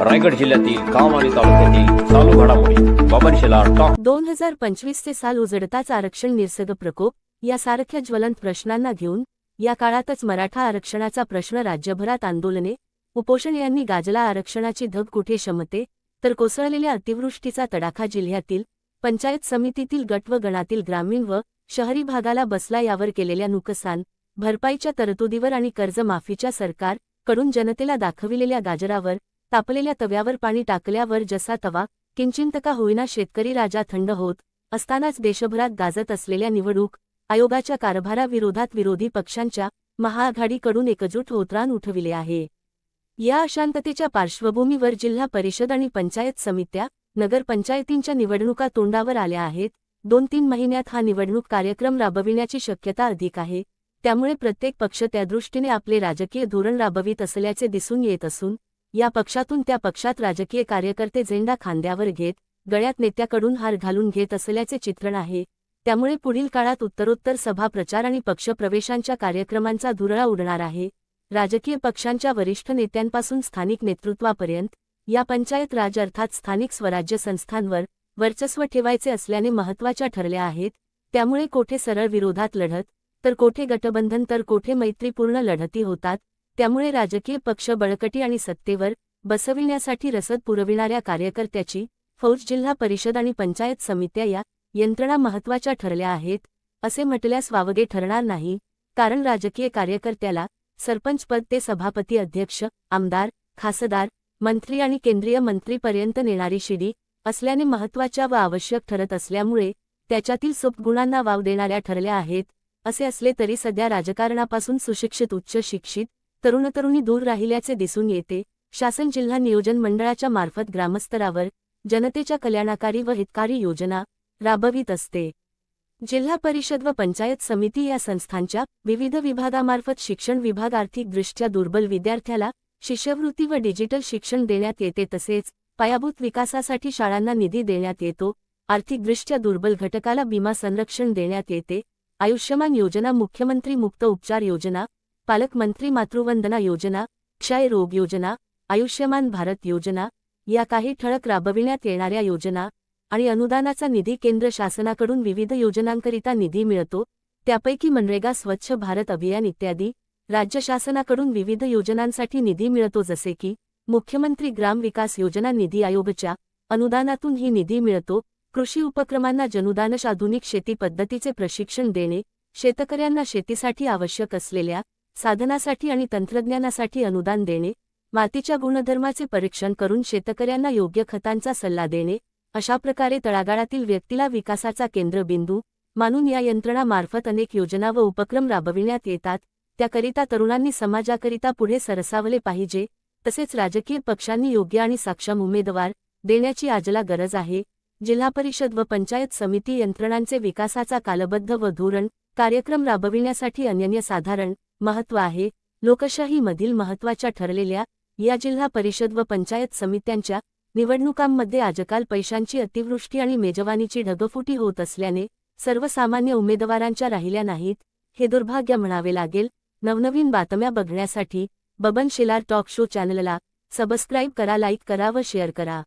रायगड जिल्ह्यातील काम आणि तालुक्यातील चालू घडामोडी बाबन शेलार दोन हजार पंचवीस ते साल उजडताच आरक्षण निसर्ग प्रकोप यासारख्या ज्वलंत प्रश्नांना घेऊन या काळातच मराठा आरक्षणाचा प्रश्न राज्यभरात आंदोलने उपोषण यांनी गाजला आरक्षणाची धग कुठे शमते तर कोसळलेल्या अतिवृष्टीचा तडाखा जिल्ह्यातील पंचायत समितीतील गट व गणातील ग्रामीण व शहरी भागाला बसला यावर केलेल्या नुकसान भरपाईच्या तरतुदीवर आणि कर्जमाफीच्या सरकार कडून जनतेला दाखविलेल्या गाजरावर तापलेल्या तव्यावर पाणी टाकल्यावर जसा तवा किंचिंत का होईना शेतकरी राजा थंड होत असतानाच देशभरात गाजत असलेल्या निवडणूक आयोगाच्या कारभाराविरोधात विरोधी पक्षांच्या महाआघाडीकडून एकजूट होत्रान उठविले आहे. या अशांततेच्या पार्श्वभूमीवर जिल्हा परिषद आणि पंचायत समित्या नगरपंचायतींच्या निवडणुका तोंडावर आल्या आहेत. दोन तीन महिन्यात हा निवडणूक कार्यक्रम राबविण्याची शक्यता अधिक आहे. त्यामुळे प्रत्येक पक्ष त्यादृष्टीने आपले राजकीय धोरण राबवित असल्याचे दिसून येत असून या पक्षातून त्या पक्षात राजकीय कार्यकर्ते झेंडा खांद्यावर घेत गळ्यात नेत्याकडून हार घालून घेत असल्याचे चित्रण आहे. त्यामुळे पुढील काळात उत्तरोत्तर सभा प्रचार आणि पक्षप्रवेशांच्या कार्यक्रमांचा धुरळा उडणार आहे. राजकीय पक्षांच्या वरिष्ठ नेत्यांपासून स्थानिक नेतृत्वापर्यंत या पंचायत राज अर्थात स्थानिक स्वराज्य संस्थांवर वर्चस्व ठेवायचे असल्याने महत्त्वाच्या ठरल्या आहेत त्यामुळे कोठे सरळ विरोधात लढत तर कोठे गटबंधन तर कोठे मैत्रीपूर्ण लढती होतात त्यामुळे राजकीय पक्ष बळकटी आणि सत्तेवर बसविण्यासाठी रसद पुरविणाऱ्या कार्यकर्त्याची फौज जिल्हा परिषद आणि पंचायत समित्या या यंत्रणा महत्त्वाच्या ठरल्या आहेत असे म्हटल्यास वावगे ठरणार नाही कारण राजकीय कार्यकर्त्याला सरपंचपद ते सभापती अध्यक्ष आमदार खासदार मंत्री आणि केंद्रीय मंत्रीपर्यंत नेणारी शिडी असल्याने महत्त्वाच्या व आवश्यक ठरत असल्यामुळे त्याच्यातील सुपगुणांना वाव देणाऱ्या ठरल्या आहेत असे असले तरी सध्या राजकारणापासून सुशिक्षित उच्च शिक्षित तरुणतरुणी दूर राहिल्याचे दिसून येते. शासन जिल्हा नियोजन मंडळाच्या मार्फत ग्रामस्तरावर जनतेच्या कल्याणकारी व हितकारी योजना राबवित असते. जिल्हा परिषद व पंचायत समिती या संस्थांच्या विविध विभागामार्फत शिक्षण विभाग आर्थिकदृष्ट्या दुर्बल विद्यार्थ्याला शिष्यवृत्ती व डिजिटल शिक्षण देण्यात येते तसेच पायाभूत विकासासाठी शाळांना निधी देण्यात येतो. आर्थिकदृष्ट्या दुर्बल घटकाला विमा संरक्षण देण्यात येते. आयुष्यमान योजना मुख्यमंत्री मुक्त उपचार योजना पालकमंत्री मातृवंदना योजना क्षय रोग योजना आयुष्यमान भारत योजना या काही ठळक राबविण्यात येणाऱ्या योजना आणि अनुदानाचा निधी केंद्र शासनाकडून विविध योजनांकरिता निधी मिळतो त्यापैकी मनरेगा स्वच्छ भारत अभियान इत्यादी राज्य शासनाकडून विविध योजनांसाठी निधी मिळतो जसे की मुख्यमंत्री ग्राम विकास योजना निधी आयोगच्या अनुदानातून ही निधी मिळतो कृषी उपक्रमांना जनुदानश आधुनिक शेती पद्धतीचे प्रशिक्षण देणे शेतकऱ्यांना शेतीसाठी आवश्यक असलेल्या साधनासाठी आणि तंत्रज्ञानासाठी अनुदान देणे मातीच्या गुणधर्माचे परीक्षण करून शेतकऱ्यांना योग्य खतांचा सल्ला देणे अशा प्रकारे तळागाळातील व्यक्तीला विकासाचा केंद्रबिंदू मानून या यंत्रणामार्फत अनेक योजना व उपक्रम राबविण्यात येतात. त्याकरिता तरुणांनी समाजाकरिता पुढे सरसावले पाहिजे तसेच राजकीय पक्षांनी योग्य आणि सक्षम उमेदवार देण्याची आजला गरज आहे. जिल्हा परिषद व पंचायत समिती यंत्रणांचे विकासाचा कालबद्ध व धोरण कार्यक्रम राबविण्यासाठी अनन्यसाधारण महत्त्व आहे. लोकशाहीमधील महत्त्वाच्या ठरलेल्या या जिल्हा परिषद व पंचायत समित्यांच्या निवडणुकांमध्ये आजकाल पैशांची अतिवृष्टी आणि मेजवानीची ढगफुटी होत असल्याने सर्वसामान्य उमेदवारांच्या राहिल्या नाहीत. हे दुर्भाग्य म्हणावे लागेल. नवनवीन बातम्या बघण्यासाठी बबन शेलार टॉक शो चॅनलला सबस्क्राईब करा लाईक करा व शेअर करा.